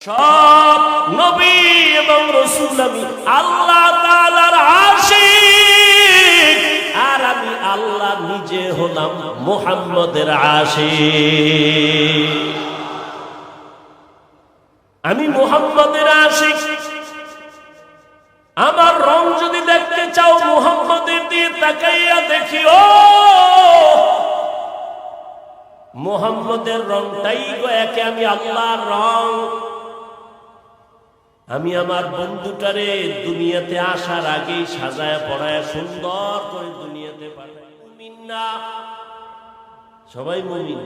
সব নবী এবং রসুল আমি আল্লাহ তাআলার আশিক। আর আমি আল্লাহ নিজে হলাম মোহাম্মদের আশিক। আমি মোহাম্মদের আশিক। আমার রং যদি দেখতে চাও মোহাম্মদের দিয়ে তাকাইয়া দেখিও মোহাম্মদের রংটাই একে, আমি আল্লাহর রং। আমি আমার বন্ধুটারে দুনিয়াতে আসার আগেই সাজায় পড়ায় সুন্দর করে দুনিয়াতে না। সবাই মুমিন।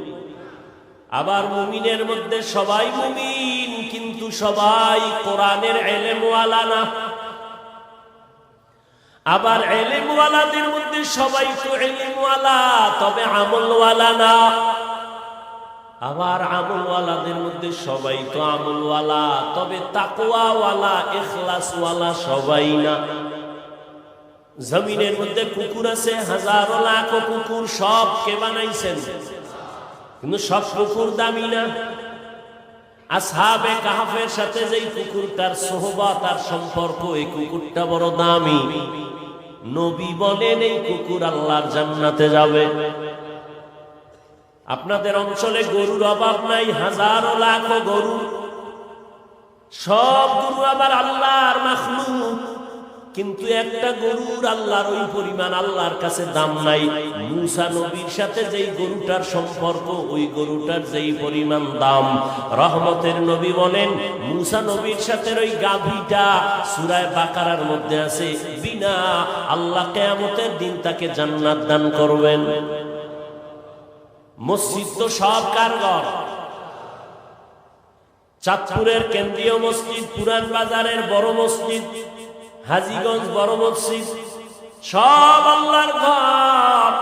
আবার মুমিনের মধ্যে সবাই মুমিন, কিন্তু সবাই কোরআনের এলেমওয়ালা না। আবার এলেমওয়ালাদের মধ্যে সবাই তো এলেমওয়ালা, তবে আমলওয়ালা না। আবার আমলওয়ালাদের মধ্যে সবাই তো আমলওয়ালা, তবে তাকওয়াওয়ালা এখলাসওয়ালা সবাই না। জমিনের মধ্যে কুকুর আছে, হাজারো লাখ কুকুর সব কে বানাইছেন? কিন্তু সব কুকুর দামি না। আসহাবে কাহাফের সাথে যেই কুকুরটার সোহবা, তার সম্পর্ক, এই কুকুরটা বড় দামি। নবী বলেন, এই কুকুর আল্লাহর জান্নাতে যাবে। আপনাদের অঞ্চলে গরুর অভাব নাই, হাজারো লাখ গরু। সব গরু আবার আল্লাহর মাখলুক। কিন্তু একটা গরুর আল্লাহর ওই পরিমাণ আল্লাহর কাছে দাম নাই। মুসা নবীর সাথে যেই গরুটার সম্পর্ক, ওই গরুটার যেই পরিমাণ দাম। রহমতের নবী বলেন, মুসা নবীর সাথে ওই গাভীটা সুরায় বাকারার মধ্যে আছে। বিনা আল্লাহ কেয়ামতের দিন তাকে জান্নাত দান করবেন। মসজিদ তো সব কারগর চাঁদপুরের কেন্দ্রীয় মসজিদ, পুরান বাজারের বড় মসজিদ, হাজিগঞ্জ বড় মসজিদ, সব আল্লাহর ঘর।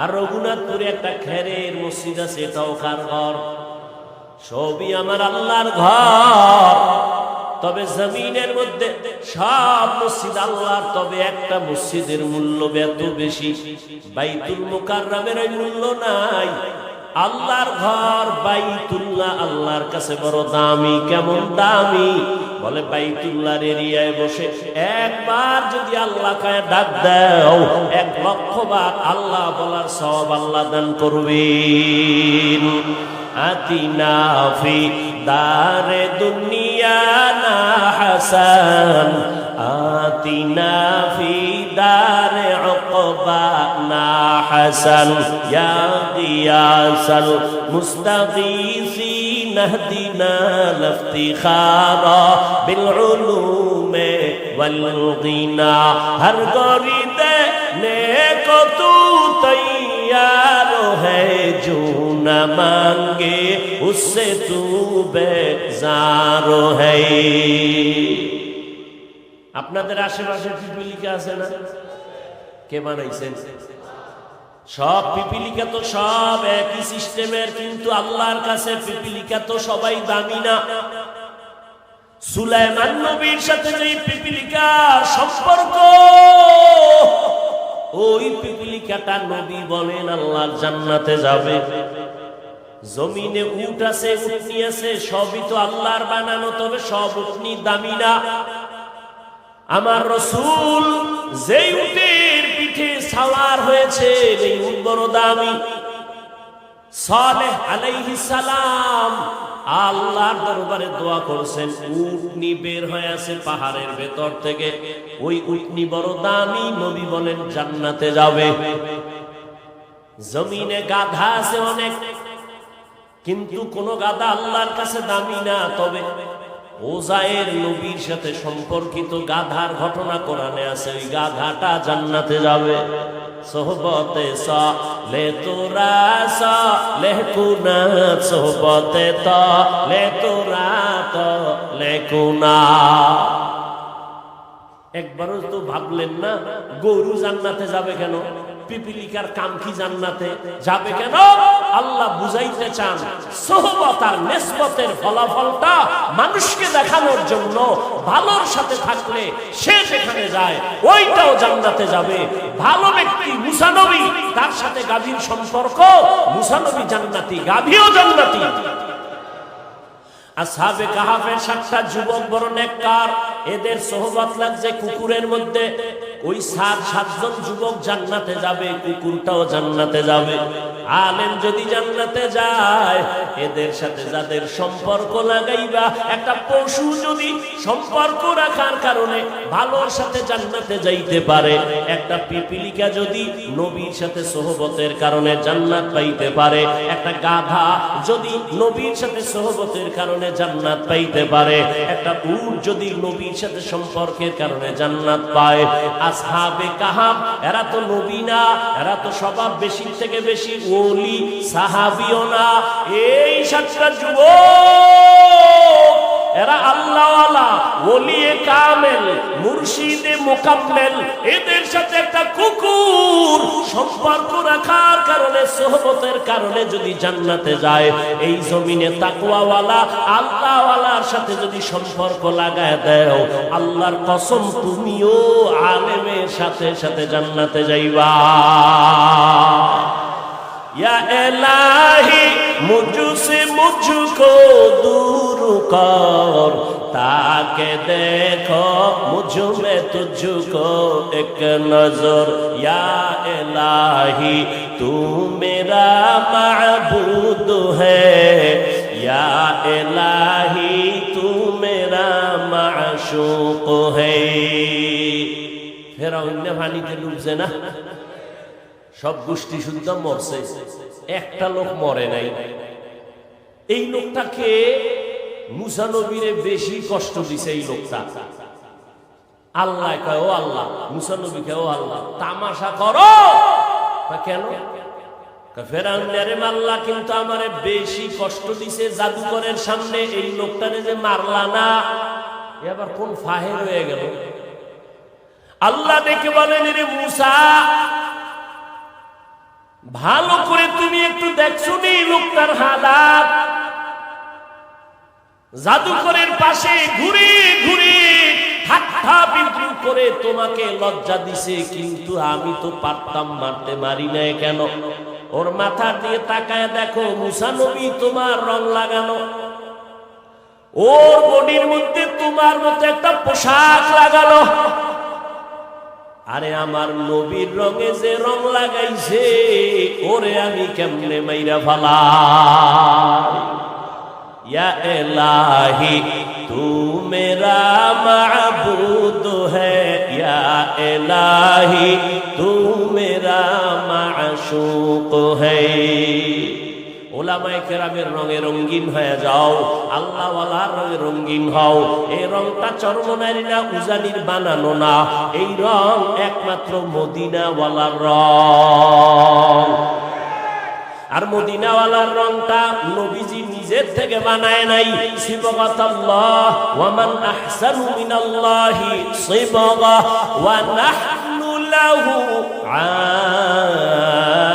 আর রঘুনাথপুরে একটা খেরের মসজিদ আছে, এটাও কার ঘর সবই আমার আল্লাহর ঘর। তবে জমিনের মধ্যে সব মসজিদ আল্লাহর, তবে একটা মসজিদের মূল্য এত বেশি। বাইতুল মুকাররমের মূল্য নাই। আল্লাহর ঘর বাইতুল্লাহ আল্লাহর কাছে বড় দামি, কেমন দামি? বলে বাইতুল্লাহর এরিয়ায় বসে একবার যদি আল্লাহ কায় ডাক দাও, এক লক্ষ বার আল্লাহ বলার সব আল্লাহ দান করবেন। আতিনা ফি দারে দুনিয়া زكيانا حسن آتنا في دار عقبانا حسن يا غياس المستغيثين اهدنا الافتخار بالعلوم والغنى هر غريده نيكو تو طيب यारो है जो न मांगे, उससे तू बेजारो है। আপনাদের আশেপাশে পিপিলিকা আছে না? কে বানাইছেন? সব পিপিলিকা তো সব একই সিস্টেমের, কিন্তু আল্লাহর কাছে পিপিলিকা তো সবাই দামি না। সুলাইমান নবীর সাথে যে পিপিলিকা সম্পর্ক ওই পিপিলিকাটা নবী বলেন আল্লাহর জান্নাতে যাবে। জমিনে উট আছে উটনি আছে, সবই তো আল্লাহর বানানো, তবে সব উটনি দামি না। আমার রসুল যেই উটের পিঠে সাওয়ার হয়েছে এই উট বড় দামি। সালেহ আলাইহিস সালাম আল্লাহর দরবারে দোয়া করছেন, উটনি বের হয়ে আছে পাহাড়ের ভেতর থেকে। ওই উটনি বড় দামি নবী বলেন, জান্নাতে যাবে। জমিনে গাধা আছে অনেক, কিন্তু কোন গাধা আল্লাহর কাছে দামি না, তবে ওজায়ের নবীর সাথে সম্পর্কিত গাধার ঘটনা কোরআনে আছে, ওই গাধাটা জান্নাতে যাবে। সোহবতে স, লে তোরা স লেকুনা সোহবতে ত, লে তোরা ত লেকুনা একবারও তো ভাবলেন না, গরু জান্নাতে যাবে কেন? পিপিলিকার কাম কি জান্নাতে যাবে কেন? আল্লাহ বুঝাইতে চান, সোহবত আর নেসবতের ফলাফলটা মানুষকে দেখানোর জন্য ভালোর সাথে থাকলে সে যেখানে যায়, ওইটাও জান্নাতে যাবে। ভালো ব্যক্তি মুসানবী তার সাথে গাভীর সম্পর্ক মুসানবী জান্নাতি, গাভীও জান্নাতি। আসহাবে কাহাফের সাতটা যুবক বড় নেককার, এদের সোহবত লাগছে কুকুরের মধ্যে। ওই সাত, সাতজন যুবক জান্নাতে যাবে, কুকুরটাও জান্নাতে যাবে। যদি জান্নাতে যায়, এদের সাথে যাদের সম্পর্ক লাগাইবা, একটা পশু যদি সম্পর্ক রাখার কারণে ভালোর সাথে জান্নাতে যাইতে পারে, একটা পিপিলিকা যদি নবীর সাথে সোহবতের কারণে জান্নাত পাইতে পারে, একটা গাধা যদি নবীর সাথে সোহবতের কারণে জান্নাত পাইতে পারে। একটা উট যদি নবীর সাথে সম্পর্কের কারণে জান্নাত পায়। আসহাবে কাহাব, এরা তো নবী না, এরা তো সবার বেশি থেকে বেশি ওলি, সাহাবিও না। এই সাতটা যুবক! এরা আল্লাহ ওলিয়ে কামেল, মুর্শিদে মোকাবেল এদের সাথে একটা কুকুর সম্পর্ক রাখার কারণে, সোহবতের কারণে যদি জান্নাতে যায়, এই জমিনে তাকুয়াওয়ালা আল্লাহওয়ালার সাথে যদি সম্পর্ক লাগায় দেও, আল্লাহর কসম, তুমিও আলেমের সাথে সাথে জান্নাতে যাইবা। ইয়া এলা मुझसे मुझको दूर कर ताके देखो मुझ में तुझको एक नजर या इलाही तू मेरा माबूद है या इलाही तू मेरा माशूक है फिर অন্য পানিতে ডুবছে না সব গোষ্ঠী শুদ্ধ মরছে একটা লোক মরে নাই। এই লোকটাকে মুসানবীরে বেশি কষ্ট দিছে এই লোকটা। আল্লাহ কয় আল্লাহ, মুসানবী ও আল্লাহ, তামাশা করো। কেন? কিন্তু আমারে বেশি এই যে মারলা না। কোন হয়ে গেল? আল্লাহ দেখে বলেন রে মুসা ভালো করে তুমি একটু দেখছ নি লোকটার হালাত। জাদুকরের পাশে ঘুরে ঘুরে করে তোমাকে লজ্জা দিছে, কিন্তু আমি তো পারতাম মারতে মারি নাই কেন? ওর মাথা দিয়ে তাকায় দেখো, মুসা নবী তোমার রং লাগানো। ওর বডির মধ্যে তোমার মতো একটা পোশাক লাগানো। আরে আমার নবীর রঙে যে রং লাগাইছে, ওরে আমি কেমনে মাইরা ফালা ইয়া এলাহি তু মেরা মাবুদ হে। ইয়া এলাহি তু মেরা মাশুক হে। ওলামায়ে কেরামের রঙে রঙিন হয়ে যাও। আল্লাহওয়ালার রঙে রঙিন হও। এই রংটা চর্মনারী না উজানির বানানো না। এই রং একমাত্র মদিনাওয়ালার রং। আর মদিনাওয়ালার রংটা নবীজি নিজের থেকে বানায় নাই। সিবগাতাল্লাহ ওয়ামান আহসানু মিনাল্লাহি সিবগা ওয়া নাহনু লাহু আবিদুন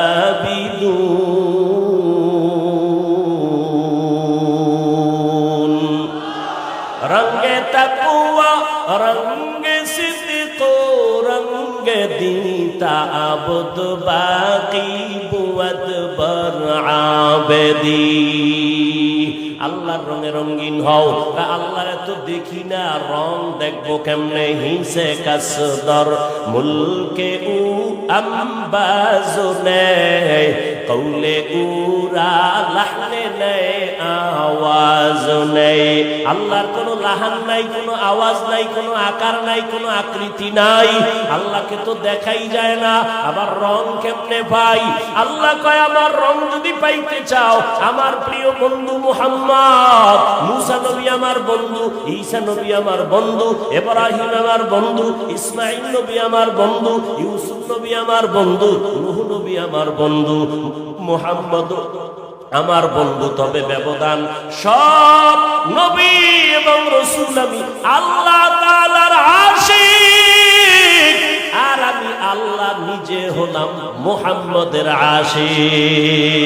আবদ বাকি বুয়াদ বর আবেদি। আল্লাহর রঙে রঙিন হও আল্লাহর তো দেখি না, রং দেখব কেমনে হিসে কাসদর। মুলকে উ আম্বাজনে, কৌলে উরা লাহনে নেই, আওয়াজ নেই। আল্লাহর কোনো লাহান নাই, কোনো আওয়াজ নাই, কোনো আকার নাই, কোনো আকৃতি নাই। আল্লাহকে তো দেখাই যায় না। আবার রং কেমনে পাই? আল্লাহ কয়, আমার রং যদি পাইতে চাও, আমার প্রিয় বন্ধু মুহাম্মদ, মুসা নবী আমার বন্ধু, ঈসা নবী আমার বন্ধু এব্রাহিম আমার বন্ধু ইসমাইল নবী আমার বন্ধু, ইউসুফ নবী আমার বন্ধু, নুহ নবী আমার বন্ধু, মুহাম্মদ আমার বন্ধু, তবে ব্যবধান সব নবী এবং রসুল আমি। আল্লাহ তালার আশিক। আর আমি আল্লাহ নিজে হলাম মোহাম্মদের আশিক।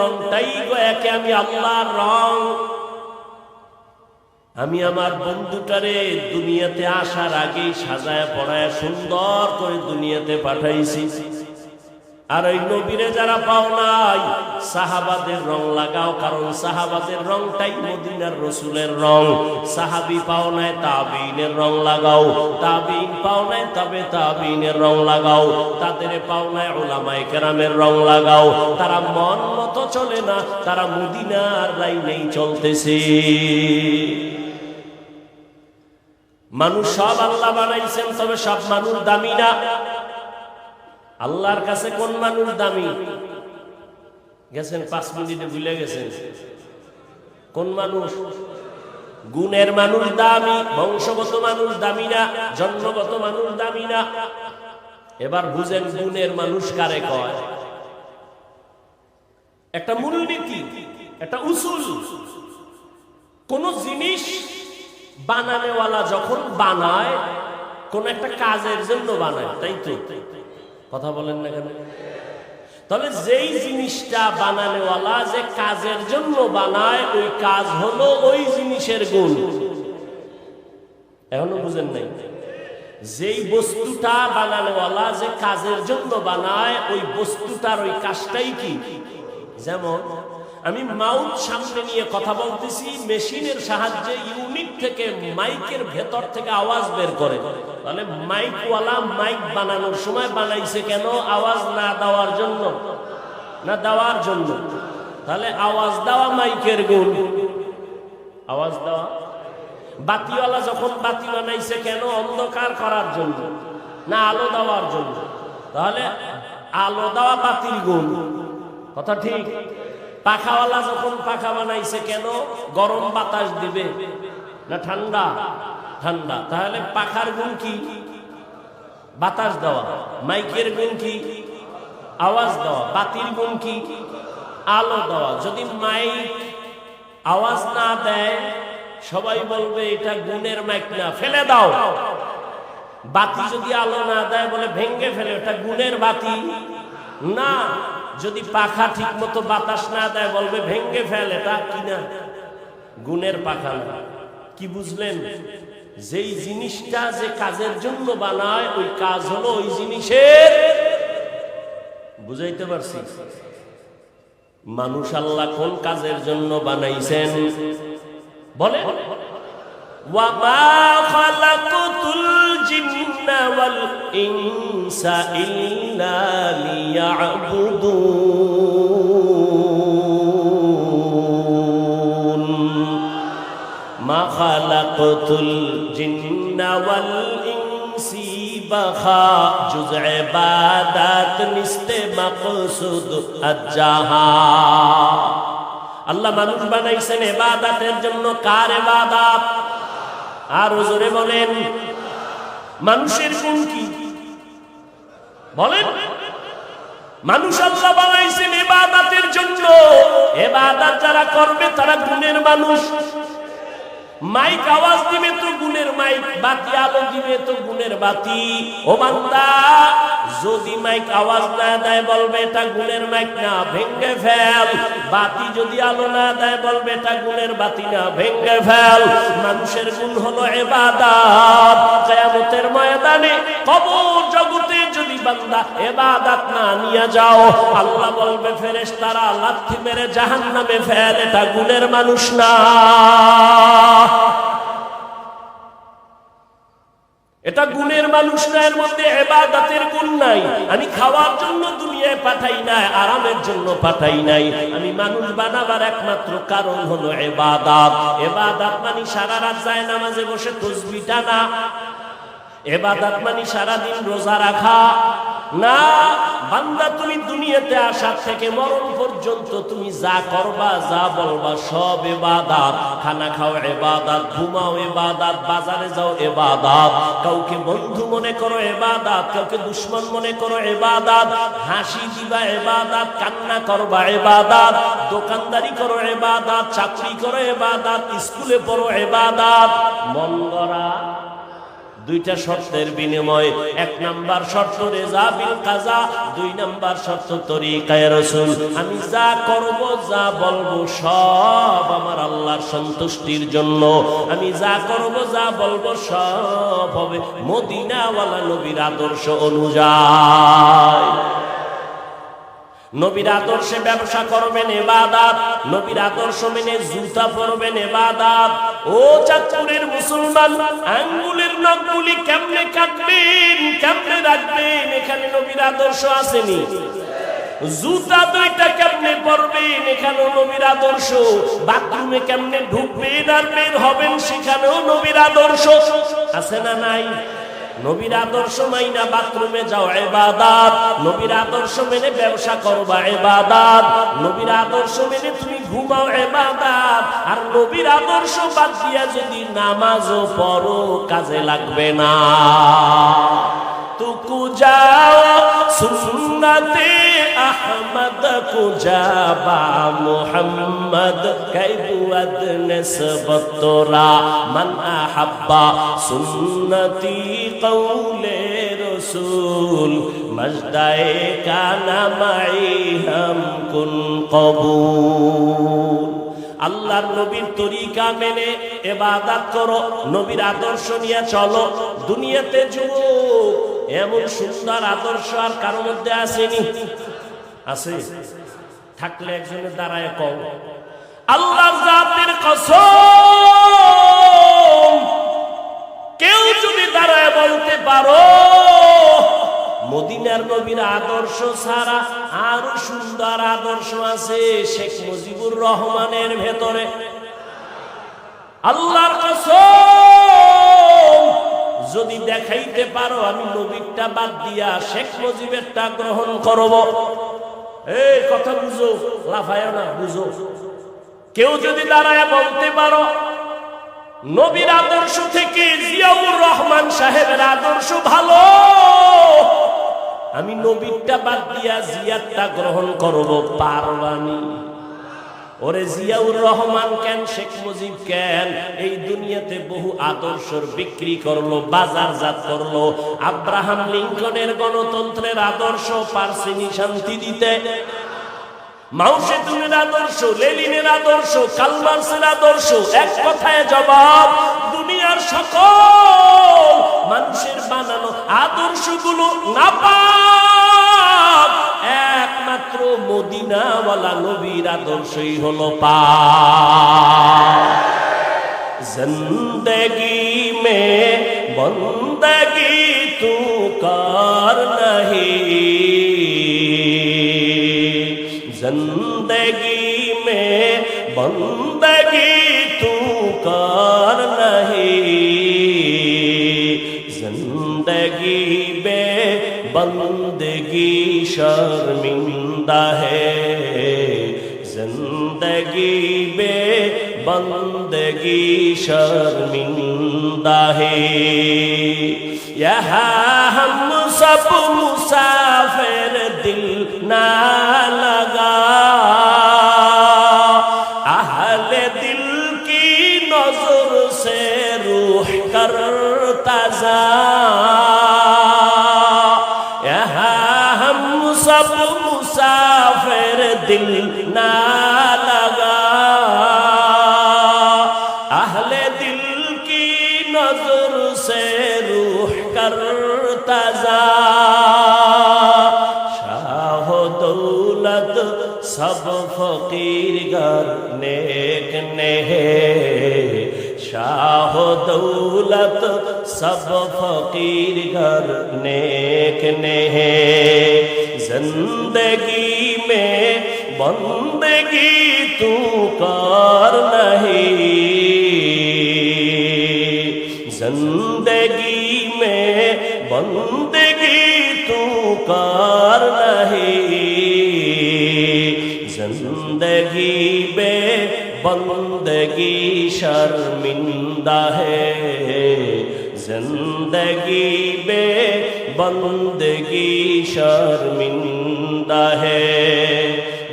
রংটাই গো একে, আমি আল্লাহর রং। আমি আমার বন্ধুটারে দুনিয়াতে আসার আগেই সাজায় পড়ায় সুন্দর করে দুনিয়াতে পাঠাইছি। আর ওই নবীরে যারা পাও নাই, সাহাবাদের রং লাগাও, কারণ সাহাবাদের রংটাই মদিনার রসুলের রং। সাহাবি পাও নাই তাবিনের রং লাগাও। তাবিন পাও নাই, তবে তাবিনের রং লাগাও। তাদের পাও নাই ওলামাই কেরামের রং লাগাও। তারা মন মতো চলে না, তারা মদিনার লাইনেই চলতেছে। মানুষ সব আল্লাহ বানাইছেন, তবে সব মানুষ দামি না। আল্লাহর কাছে কোন মানুষ দামি? গেছেন পাঁচ মিনিটে ভুলে গেছেন। কোন মানুষ? গুণের মানুষ দামি, বংশগত মানুষ দামি না, জন্মগত মানুষ দামি না। এবার বুঝেন গুণের মানুষ কারে কয়? একটা মূলনীতি, একটা উসুল। কোন জিনিস বানানেওয়ালা যখন বানায়, কোন একটা কাজের জন্য বানায়, তাই তো? কথা বলেন না কেন? তবে যেই জিনিসটা বানানেওয়ালা যে কাজের জন্য বানায়, ওই কাজ হলো ওই জিনিসের গুণ। এখনও বুঝেন নাই? যেই বস্তুটা বানানোওয়ালা যে কাজের জন্য বানায়, ওই বস্তুটার ওই কাজটাই কি? যেমন আমি মাউথ সামনে নিয়ে কথা বলতেছি, মেশিনের সাহায্যে ইউনিট থেকে মাইকের ভেতর থেকে আওয়াজ বের করে। তাহলে মাইকওয়ালা মাইক বানানোর সময় বানাইছে কেন আওয়াজ না দেওয়ার জন্য? না দেওয়ার জন্য। তাহলে আওয়াজ দেওয়া মাইকের গুণ। আওয়াজ দেওয়া? বাতিওয়ালা যখন বাতি বানাইছে কেন? অন্ধকার করার জন্য, না আলো দেওয়ার জন্য? তাহলে আলো দেওয়া বাতির গুণ। কথা ঠিক? পাখাওয়ালা যখন পাখা বানাইছে কেন? গরম বাতাস দিবে। না ঠান্ডা? ঠান্ডা। তাহলে পাখার গুণ কি? বাতাস দেওয়া। মাইকের গুণ কি? আওয়াজ দেওয়া। বাতির গুণ কি? আলো দেওয়া। যদি মাইক আওয়াজ না দেয়, সবাই বলবে, এটা গুণের মাইক না। ফেলে দাও। বাতি যদি আলো না দেয় বলে ভেঙ্গে ফেলে ওটা গুণের বাতি। না। যদি পাখা ঠিক মতো বাতাস না দেয়, বলবে ভেঙ্গে ফেল, এটা কি না? গুণের পাখা না। কি বুঝলেন? যেই জিনিসটা যে কাজের জন্য বানায়, ওই কাজ হলো ওই জিনিসের। বুঝাইতে পারছি? মানুষ আল্লাহ কোন কাজের জন্য বানাইছেন? বলে وما خلقت الجن والإنس إلا ليعبدون ما خلقت الجن والإنس بخا جز عبادات نست مقصود الجهان আল্লাহ মানুষ বানাইছেন এবাদাতের জন্য কার এবাদাত আর জোরে বলেন। মানুষের গুণ কি? বলেন। মানুষ আল্লাহ বানাইছেন এবাদাতের জন্য। এবাদাত যারা করবে তারা গুণের মানুষ। মাইক আওয়াজ দিবে তো গুণের মাইক, বাতি আলো দিবে তো গুণের বাতি। ও বান্দা, যদি মাইক আওয়াজ না দেয় বলবে এটা গুণের মাইক না, ভেঙ্গে ফেল। বাতি যদি আলো না দেয় বলবে এটা গুণের বাতি না, ভেঙ্গে ফেল। মানুষের গুণ হলো এবাদাত। কিয়ামতের ময়দানে কবর জগতে বান্দা না নিয়ে যাও। আল্লাহ বলবে মেরে ফেল, এটা গুণের মানুষ না। এটা গুণের মানুষ না, এর মধ্যে এবাদাতের গুণ নাই। আমি খাওয়ার জন্য দুনিয়ায় পাঠাই নাই, আরামের জন্য পাঠাই নাই। আমি মানুষ বানাবার একমাত্র কারণ হলো এবাদাত। এবাদাত মানে সারা রাত যায় নামাজে বসে তসবি টানা এবাদাত মানে সারাদিন রোজা রাখা। না, বান্দা, তুমি দুনিয়াতে আসার থেকে মরণ পর্যন্ত তুমি যা করবা, যা বলবা, সব এবাদাত। খানা খাও এবাদাত, ঘুমাও এবাদাত, বাজারে যাও এবাদাত। কাউকে বন্ধু মনে করো এবাদাত, কাউকে দুশ্মন মনে করো এবাদাত। হাসি দিবা এবাদাত, কান্না করবা এবাদাত। দোকানদারি করো এবাদাত, চাকরি করো এবাদাত, স্কুলে পড়ো এবাদাত। মন গড়া দুইটা শর্তের বিনিময় এক নাম্বার শর্ত রেজা বিল কাজা, দুই নাম্বার শর্ত তরিকায় রসুল। আমি যা করব, যা বলব, সব আমার আল্লাহর সন্তুষ্টির জন্য। আমি যা করব, যা বলব, সব হবে মদিনাওয়ালা নবীর আদর্শ অনুযায়ী। নবীর আদর্শে ব্যবসা করবেন এবাদাত নবীর আদর্শ মেনে জুতা পরবেন এবাদাত ও চাঁদপুরের মুসলমান, আঙ্গুলের নখগুলি কেমনে কাটবেন, কেমনে রাখবেন? এখানে নবীর আদর্শ আসেনি। জুতা দুইটা কেমনে পরবেন? এখানেও নবীর আদর্শ। বাথরুমে কেমনে ঢুকবেন আর বের হবেন, সেখানেও নবীর আদর্শ। আছে না নাই? নবীর আদর্শ মাইনা বাথরুমে যাও এবাদাত নবীর আদর্শ মেনে ব্যবসা করবা এবাদাত নবীর আদর্শ মেনে তুমি ঘুমাও এবাদাত আর নবীর আদর্শ বাদ দিয়া যদি নামাজও পড়ো, কাজে লাগবে না। আহমদ পূজাবা মোহাম্মদ কৈবুয় নেসব মন আহ্বা সুন্নতি কৌলে রসুল মজদায় কানামাই হম কুন কবু আল্লাহর নবীর তরিকা মেনে এবাদত করো, নবীর আদর্শ নিয়ে চলো, দুনিয়াতে যুব এমন সুন্দর আদর্শ আর কারও মধ্যে আসেনি। আছে। থাকলে একজনের দ্বারায় কম আল্লাহ জাতের কসম, কেউ যদি দাঁড়ায় বলতে পারো, মদিনার নবীর আদর্শ ছাড়া আরও সুন্দর আদর্শ আছে শেখ মুজিবুর রহমানের ভেতরে। আল্লাহর কসম, যদি দেখাইতে পারো, আমি নবীরটা বাদ দিয়া শেখ মুজিবেরটা গ্রহণ করব। এই কথা বুঝো লাফায় না বুঝো। কেউ যদি দাঁড়ায় বলতে পারো, নবীর আদর্শ থেকে জিয়াউর রহমান সাহেবের আদর্শ ভালো। আমি নবীরটা বাদ দিয়া জিয়ারটা গ্রহণ করব, পারবানি। ওরে জিয়াউর রহমান কেন, শেখ মুজিব কেন? এই দুনিয়াতে বহু আদর্শর বিক্রি করল, বাজারজাত করল। আব্রাহাম লিঙ্কনের গণতন্ত্রের আদর্শ পারসিনি শান্তি দিতে। মাউসে তুমের আদর্শ আদর্শ কালমার্সের আদর্শ, এক কথায় জবাব, দুনিয়ার সকল মানুষের বানানো আদর্শগুলো না পাক একমাত্র মদিনাওয়ালা নবীর আদর্শই হলো পা। জিন্দগি মে বন্দগি তু কার নাহি। জিন্দগি মে বন্দগি তু কার নাহি। জিন্দগি বে বন্দগি শর্মিনী بندہ ہے۔ زندگی بے بندگی شرمندہ ہے۔ یہاں ہم سب مسافر دل نہ لگا۔ اہل دل کی نظر سے روح کر تازہ سب فقیر گر نیک نے شاہ دولت سب فقیر گر نیک نے زندگی میں بندگی تو کار نہیں۔ زندگی میں بندگی تو کار نہیں जिंदगी में बंदगी शर्मिंदा है जिंदगी में बंदगी शर्मिंदा है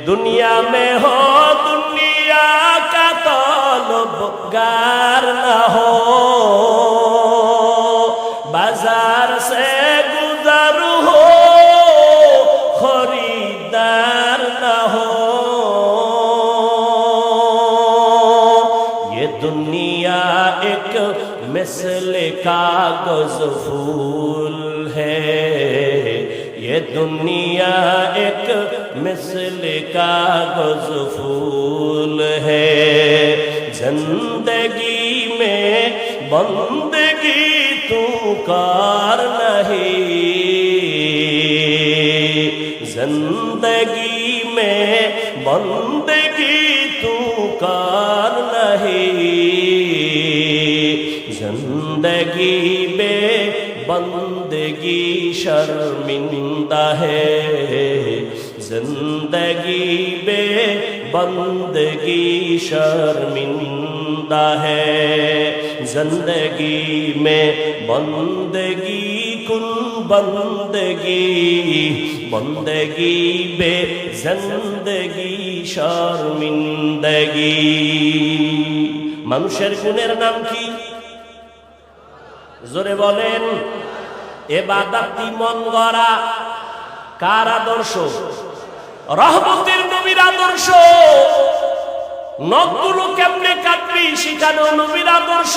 दुनिया में हो दुनिया का तलबगार न हो مثل کا غزفول ہے۔ زندگی میں بندگی تو کار نہیں۔ زندگی میں بندگی تو کار نہیں۔ زندگی میں بندگی شرمندہ ہے۔ जिंदगी में बंदगी शर्मिंदा है जिंदगी में बंदगी कुल बंदगी बंदगी बे जिंदगी শর্মিন্দগি মানুষের গুণের নাম কি জোরে বলেন এ বাদাতি মন গড়া কার আদর্শ রহমতের নবীর আদর্শ। নখগুলো কেমনে কাটবি সেখানেও নবীর আদর্শ।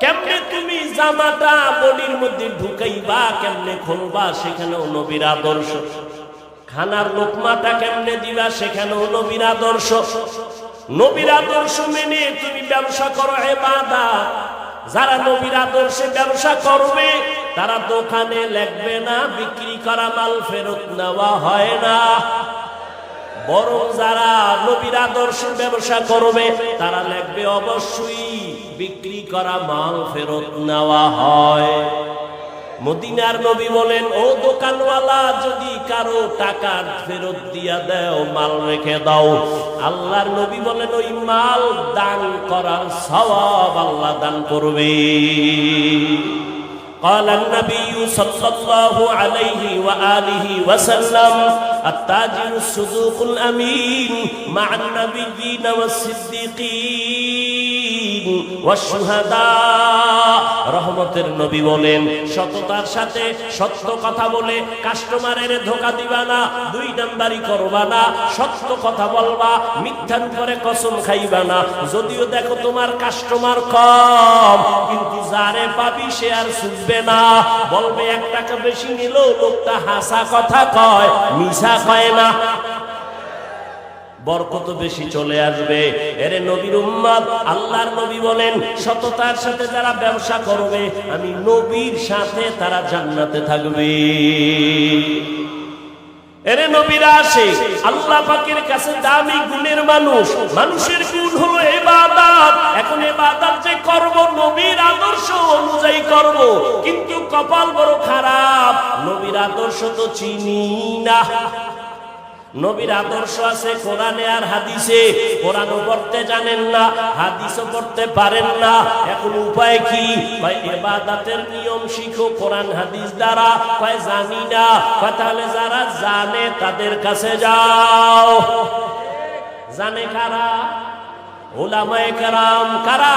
কেমনে তুমি জামাটা বডির মধ্যে ঢুকাইবা, কেমনে খুলবা সেখানেও নবীর আদর্শ। খানার লোকমাটা কেমনে দিবা সেখানেও নবীর আদর্শ। নবীর আদর্শ মেনে তুমি ব্যবসা করো এবাদা যারা নবীর আদর্শে ব্যবসা করবে তারা দোকানে লেখবে না, বিক্রি করা মাল ফেরত নেওয়া হয় না। বরং যারা নবীর আদর্শ ব্যবসা করবে, তারা লেখবে, অবশ্যই বিক্রি করা মাল ফেরত নেওয়া হয়। মদিনার নবী বলেন, ও দোকানওয়ালা, যদি কারও টাকা ফেরত দিয়া দেও, মাল রেখে দাও। আল্লাহর নবী বলেন, ওই মাল দান করার সওয়াব আল্লাহ দান করবে। قال النبي صلى الله عليه وآله وسلم التاجر الصدوق الأمين مع النبيين والصديقين. রহমতের নবী বলেন, সততার সাথে সত্য কথা বলে কাস্টমারের ধোকা দিবা না, দুই নাম্বারি করবা না, সত্য কথা বলবা, মিথ্যার উপরে কসম খাইবা না। যদিও দেখো তোমার কাস্টমার কম, কিন্তু যারে পাবি সে আর শুনবে না। বলবে, এক টাকা বেশি নিল লোকটা হাসা কথা কয় মিশা কয় না। বরকত বেশি চলে আসবে। এরে নবীর উম্মত আল্লাহর নবী বলেন, সততার সাথে যারা ব্যবসা করবে, আমি নবীর সাথে তারা জান্নাতে থাকবে। এরে নবীরা আসে, আল্লাহ পাকের কাছে দামি গুণের মানুষ। মানুষের গুণ হলো এবাদাত। এখন এবাদাত যে করব, নবীর আদর্শ অনুযায়ী করব। কিন্তু কপাল বড় খারাপ, নবীর আদর্শ তো চিনি না। নবীর আদর্শ আছে কোরআনে আর হাদিসে। কোরআনও পড়তে জানেন না, হাদিসও পড়তে পারেন না। এখন উপায় কি? ভাই এবাদাতের নিয়ম শিখো, কোরআন, হাদিস দ্বারা। ভাই জানি না। তাহলে যারা জানে তাদের কাছে যাও। জানে কারা? ওলামায়ে কেরাম, কারা?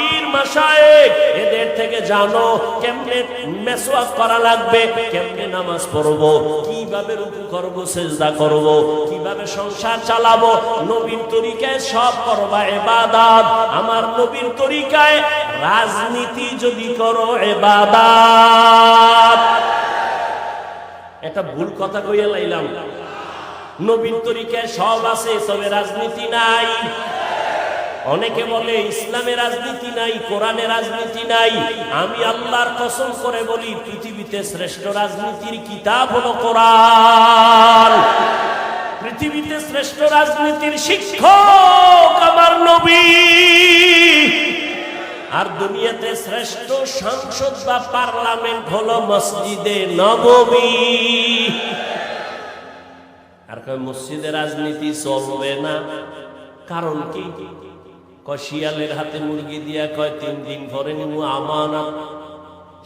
এদের থেকে জানো কেমনে মেসওয়াক করা লাগবে, কেমনে নামাজ কীভাবে রুকু করব কীভাবে সংসার চালাবো, নবীর তরিকায় সব করবা ইবাদত আমার নবীর তরিকায় রাজনীতি যদি করো এবাদাত। একটা ভুল কথা কইয়া লাইলাম। নবীন তরিকায় সব আছে, তবে রাজনীতি নাই। অনেকে বলে ইসলামের রাজনীতি নাই কোরআনের রাজনীতি নাই। আমি আল্লাহর কসম করে বলি, পৃথিবীতে শ্রেষ্ঠ রাজনীতির কিতাব হলো কোরআন। পৃথিবীতে শ্রেষ্ঠ রাজনীতির শিক্ষক আমার নবী। আর দুনিয়াতে শ্রেষ্ঠ সংসদ বা পার্লামেন্ট হলো মসজিদে নবমী আর মসজিদে রাজনীতি চলবে না। কারণ কি? শিয়ালের হাতে মুরগি দিয়া কয়, তিন দিন পরে নিমু আমানা।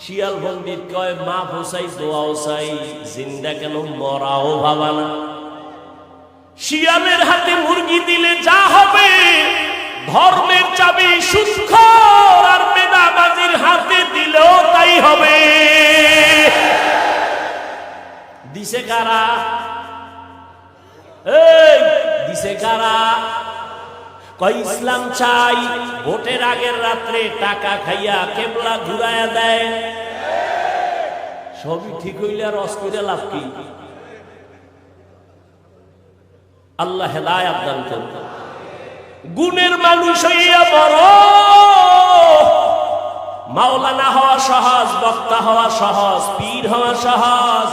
শিয়াল পণ্ডিত কয়, মা ফসাই দোয়াও চাই জিন্দা কেন মরাও ভাবা না? শিয়ালের হাতে মুরগি দিলে যা হবে, ধর্মের চাবি সুৎখর আর বেদা নামাজির হাতে দিলেও তাই হবে। দিছে কারা? এই, দিছে কারা? কয়, ইসলাম চাই, ভোটের আগের রাত্রে টাকা খাইয়া কেবলা ঘুরাইয়া দেয়। সবই ঠিক হইলে আর অস্কিরে লাভ কি? আল্লাহ হেদায়াত দান করুন। গুণের মানুষ হইয়া বড়। মাওলানা হওয়া সহজ, বক্তা হওয়া সহজ, পীর হওয়া সহজ।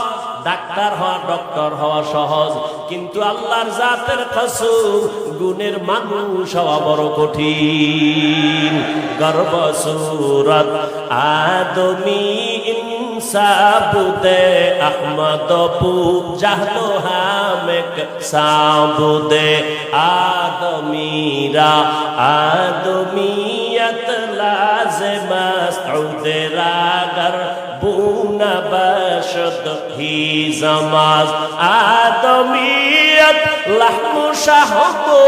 ডাক্তার হওয়া, ডক্টর হওয়া সহজ। কিন্তু আল্লাহর জাতের কসম গুণের মানুষ হওয়া বড় কঠিন। গর্ব সুরত আদমি সাবুদে আহমদ জাহলো হামেক সাবুদে আদমিরা আদমিয়ত লাজে মাস্তুদে রাগর بونا بشد ہی زماز آدمیت لحم و شهد و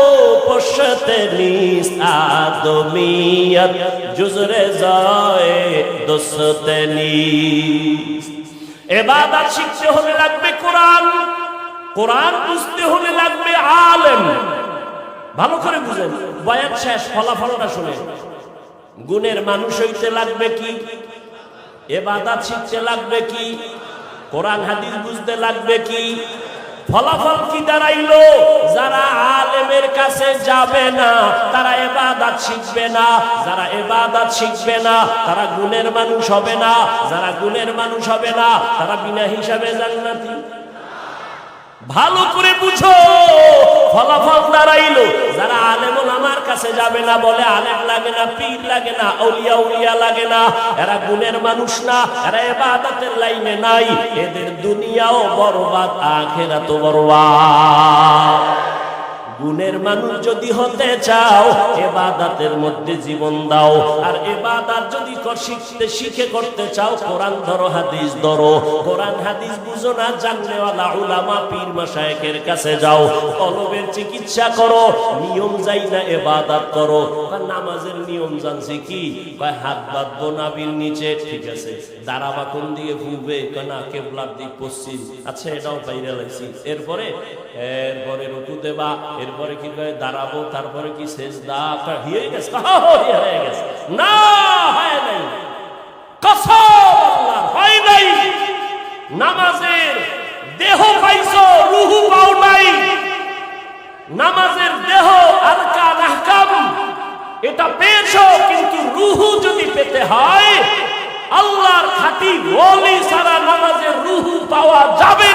پشت نیست آدمیت جزر زای دست نیست এবাদত শিখতে হলে লাগবে কোরআন কোরআন বুঝতে হলে লাগবে আলেম ভালো করে বুঝেন বয়ান শেষ ফলাফলটা শুনে গুণের মানুষ হইতে লাগবে কি এবাদাত শিখতে লাগবে কি? কোরআন, হাদিস বুঝতে লাগবে কি? ফলাফল কি দাঁড়াইলো? যারা আলেমের কাছে যাবে না, তারা এবাদাত শিখবে না। যারা এবাদাত শিখবে না, তারা গুণের মানুষ হবে না। যারা গুণের মানুষ হবে না, তারা বিনা হিসাবে জান্নাতি। ভালো করে বুঝো। ফলাফল দাঁড়াইলো। যারা আলেম আমার কাছে যাবে না বলে আলেম লাগে না, পীর লাগে না, অলিয়া উলিয়া লাগে না, এরা গুণের মানুষ না, এরা এবাদতের লাইনে নাই, এদের দুনিয়াও বরবাদ আখেরা তো বরবাদ। গুণের মানুষ যদি হতে চাও, এবাদাতের মধ্যে জীবন দাও। আর এবাদাত যদি শিখতে শিখে করতে চাও, কোরআন ধরো, হাদিস ধরো। কোরআন, হাদিস বুঝো না, জানলেওয়ালা উলামা পীর মাসায়েকের কাছে যাও। কলবের চিকিৎসা করো, নিয়ম যাই না, এবাদাত করো। বা নামাজের নিয়ম জানছি কি? কয় হাত বাঁধবো নাবির নিচে, ঠিক আছে। দাঁড়াবা কোন দিকে ঘুরবে? কয়, না, কেবলার দিক পশ্চিম। আচ্ছা এটাও বাইরে লাগছি। এরপরে এরপরে রুকু দেবা, এরপরে কি করে দাঁড়াবো, তারপরে কি শেষ দা হয়ে গেছে না নামাজের দেহ রুহু নামাজের দেহ এটা কিন্তু রুহু পেতে হয়, আল্লাহর খাঁটি ওলি সারা নামাজের রুহু পাওয়া যাবে